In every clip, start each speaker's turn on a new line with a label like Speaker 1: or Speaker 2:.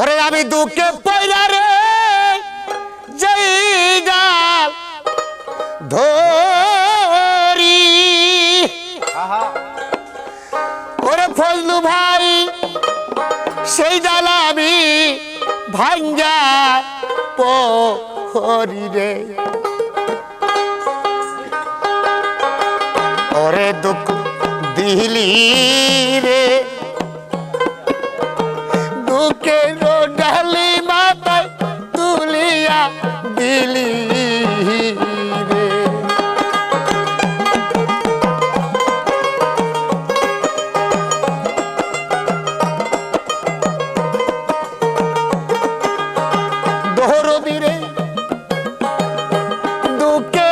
Speaker 1: ওরে আমি দুঃখে পয়লা রে যেই ডাল ধরি। ওরে ফজলু ভাই সেই ডাল আমি ভাঙ্গা পরি রে। ওরে দুঃখ দিলি রে দুঃখের দোহরবি রে দুঃখে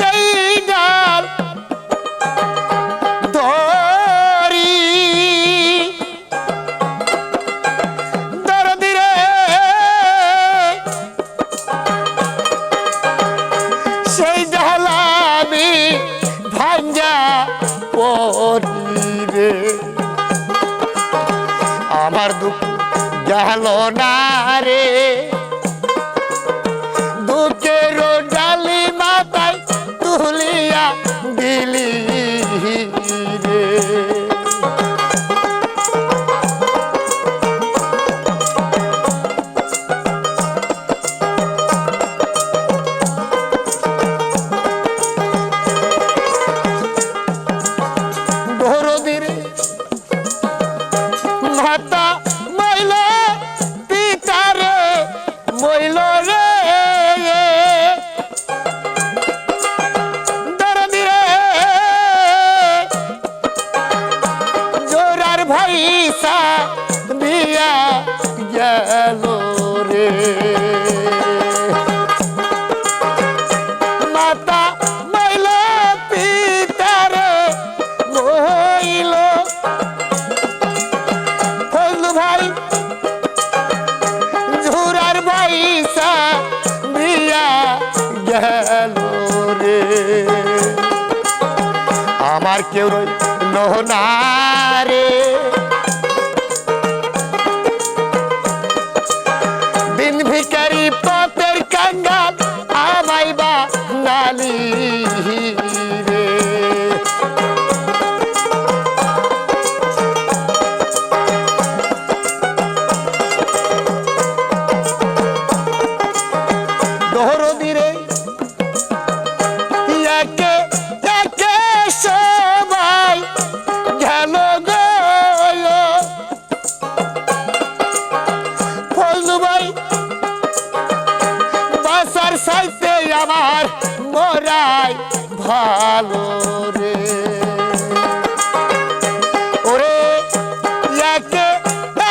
Speaker 1: যাই ডাল ধরি। দরদি রে সেই ডালামি ভাঙ্গা পরি রে আমার দুঃখ গেল না রে। দুঃখের ডালি মাথায় তুলিয়া দিলি। আমার কেউ রইল না রে। সাইতে আমার মরাই ভালো রে। ওরে, একে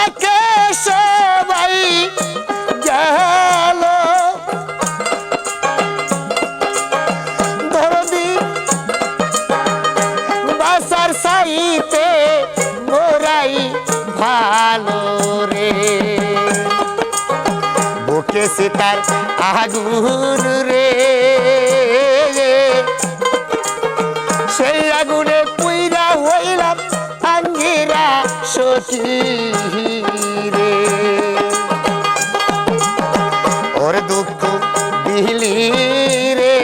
Speaker 1: একে সবাই গেল। ধরদি বাসার সাইতে মোরাই ভালো রে। বুকে সীতার আগুন রে। সেই আগুনে পুইরা হইলাম আঙ্গিরা সখী রে। ওর দুঃখ দিলি রে।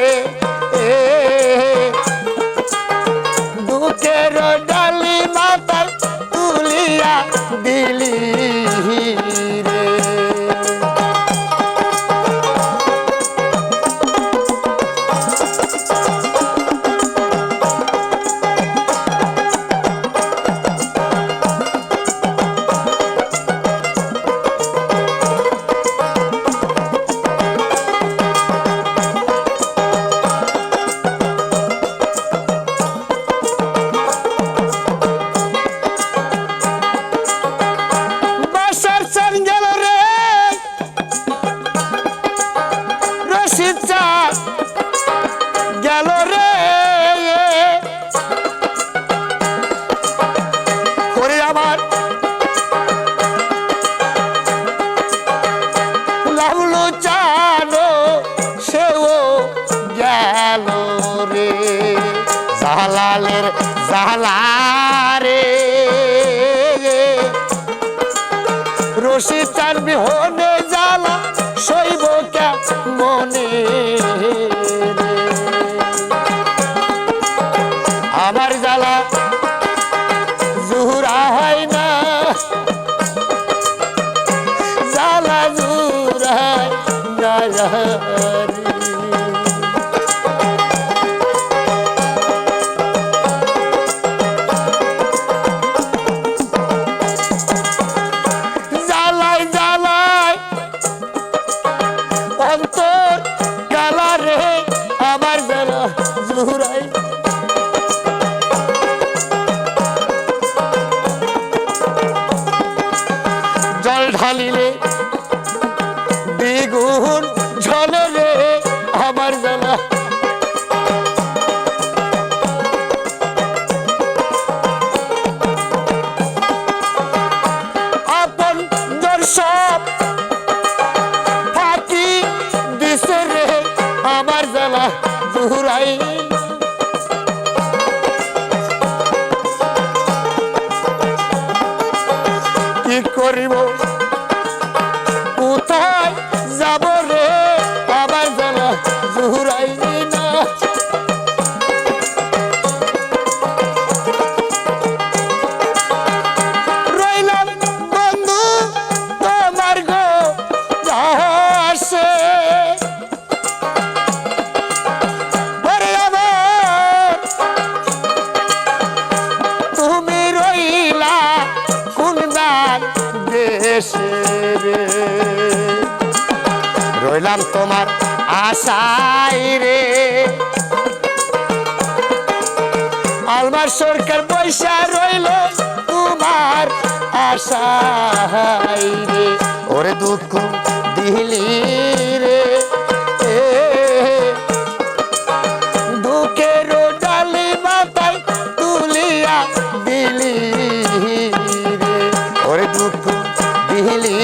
Speaker 1: দুঃখের ডালি মাথায় তুলিয়া দিলি। জালারে। রশি চান বিহনে জল ঢালিলে দ্বিগুণ জল আমার জ্বালা। আপন দর্শক থাকি দিশে রে আমার বেলা ঘুরাই এলাম তোমার আশাই রে। আলমার সরকার পয়সা রইল তোমার আশাই রে। ওরে দুঃখ দিলি রে। দুঃখের ডালি মাথায় তুলিয়া দিলি রে। ওরে দুঃখ দিলি